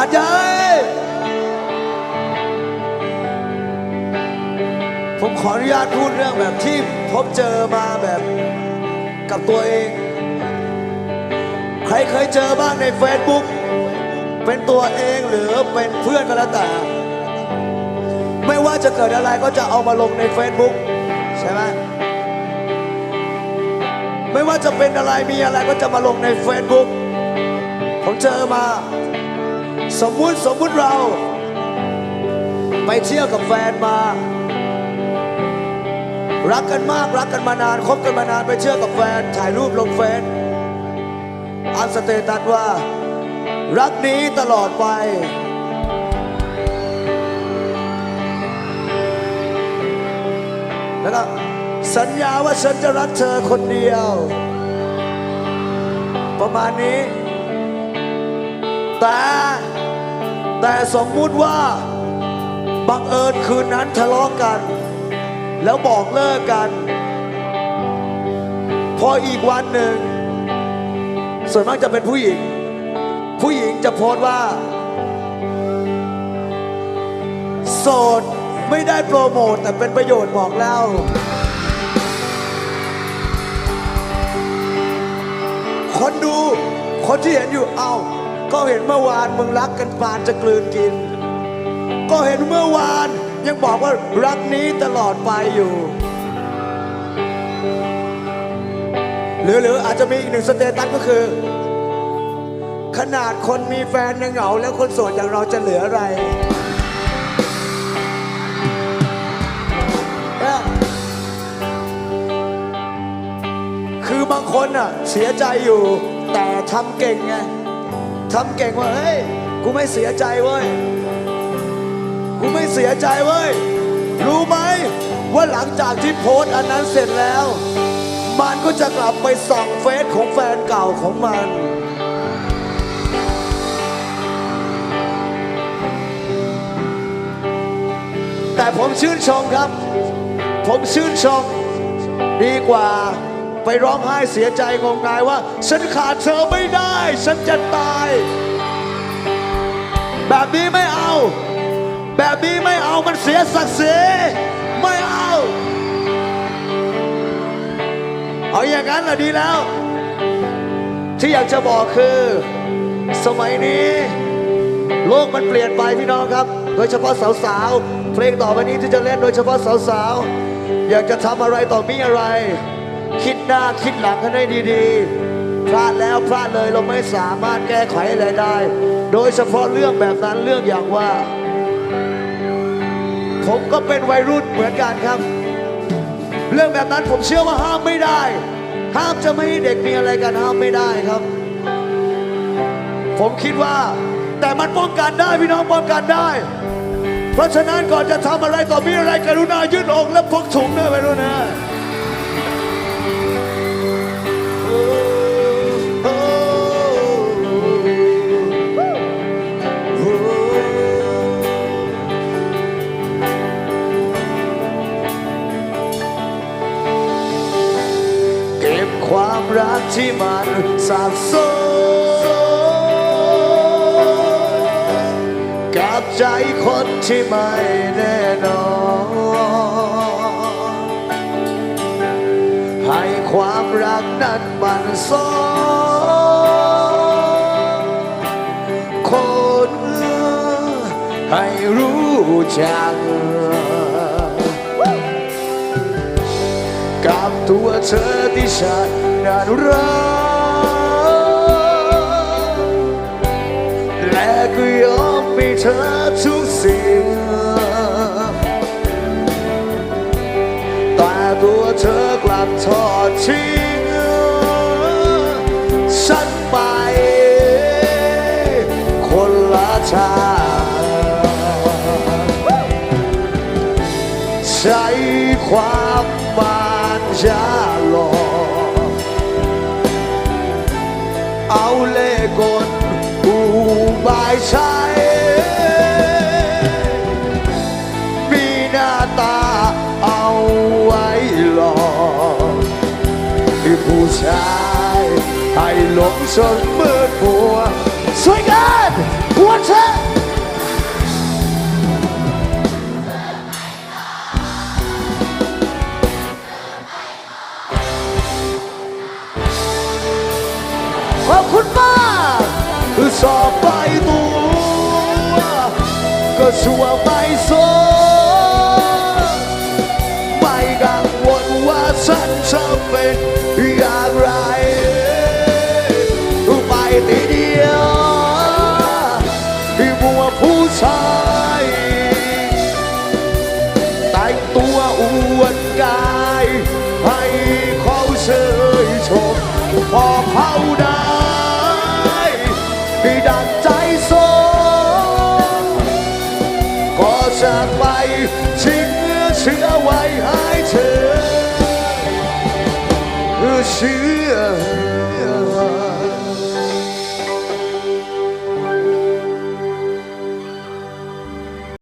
าดใหญ่ผมขออนุญาตพูดเรื่องแบบที่พบเจอมาแบบกับตัวเอง ใครเคยเจอบ้างใน Facebook เป็นตัวเองหรือเป็นเพื่อนก็แล้วแต่ ไม่ว่าจะเกิดอะไรก็จะเอามาลงใน Facebook ใช่ไหมไม่ว่าจะเป็นอะไรมีอะไรก็จะมาลงใน Facebook ผมเจอมา สมมุติสมมุติเรา ไปเที่ยวกับแฟนมา รักกันมากรักกันมานานคบกันมานานไปเที่ยวกับแฟน ถ่ายรูปลงเฟซอันสเตตัสว่า รักนี้ตลอดไป แล้วก็สัญญาว่าฉันจะรักเธอคนเดียว ประมาณนี้แต่ แต่สมมุติว่าบังเอิญคืนนั้นทะเลาะกัน แล้วบอกเลิกกัน พออีกวันหนึ่ง ส่วนมากจะเป็นผู้หญิง ผู้หญิงจะโพสว่า โสดไม่ได้โปรโมทแต่เป็นประโยชน์บอกเล่าคนดู คนที่เห็นอยู่เอ้า ก็เห็นเมื่อวานมึงรักกันปานจะกลืนกิน ก็เห็นเมื่อวานยังบอกว่ารักนี้ตลอดไปอยู่ หรือหรืออาจจะมีอีกหนึ่งสเตตัสก็คือ ขนาดคนมีแฟนยังเหงา แล้วคนโสดอย่างเราจะเหลืออะไรเนี่ยคือบางคนอะเสียใจอยู่แต่ทำเก่งไง ทำเก่งว่าเฮ้ยกูไม่เสียใจเว้ยกูไม่เสียใจเว้ยรู้ไหมว่าหลังจากที่โพสต์อันนั้นเสร็จแล้ว มันก็จะกลับไปส่องเฟซของแฟนเก่าของมัน แต่ผมชื่นชมครับ ผมชื่นชมดีกว่า ไปร้องไห้เสียใจงมงายว่า ฉันขาดเธอไม่ได้ ฉันจะตาย แบบนี้ไม่เอา แบบนี้ไม่เอามันเสียศักดิ์ศรีไม่เอา เอาอย่างนั้นน่ะดีแล้ว ที่อยากจะบอกคือ สมัยนี้ โลกมันเปลี่ยนไปพี่น้องครับ โดยเฉพาะสาวๆเพลงต่อไปนี้ที่จะเล่นโดยเฉพาะสาวๆอยากจะทำอะไรต่อมีอะไร คิดหน้าคิดหลังกันให้ดีๆ พลาดแล้วพลาดเลยเราไม่สามารถแก้ไขอะไรได้ โดยเฉพาะเรื่องแบบนั้นเรื่องอย่างว่า ผมก็เป็นวัยรุ่นเหมือนกันครับ เรื่องแบบนั้นผมเชื่อว่าห้ามไม่ได้ ห้ามจะไม่ให้เด็กมีอะไรกันห้ามไม่ได้ครับ ผมคิดว่า แต่มันป้องกันได้พี่น้องป้องกันได้ เพราะฉะนั้นก่อนจะทำอะไรต่อมีอะไรกรุณายืดอกและพกถุงด้วยไปด้วยนะ ที่มันสับสนกับใจคนที่ไม่แน่นอน ให้ความรักนั้นมันซ้อนคนให้รู้จักกับตัวเธอที่ฉัน นั้นรักและก็ยอมให้เธอทุกสิ่งแต่ตัวเธอกลับทอดทิ้งฉันไป คนละทางใช้ความมา เอาเล่ห์กลอุบายใช้มีหน้าตาเอาไว้หลอกที่ผู้ชายให้หลงจนมืดมัวสวยงามหัว What's up ขอ บคุณมากคือสอบไปตัวก็ชัวไม่สนไม่กังวลว่าฉันจะเป็นอย่างไรไปทีเดียวที่มัวผู้ชาย อ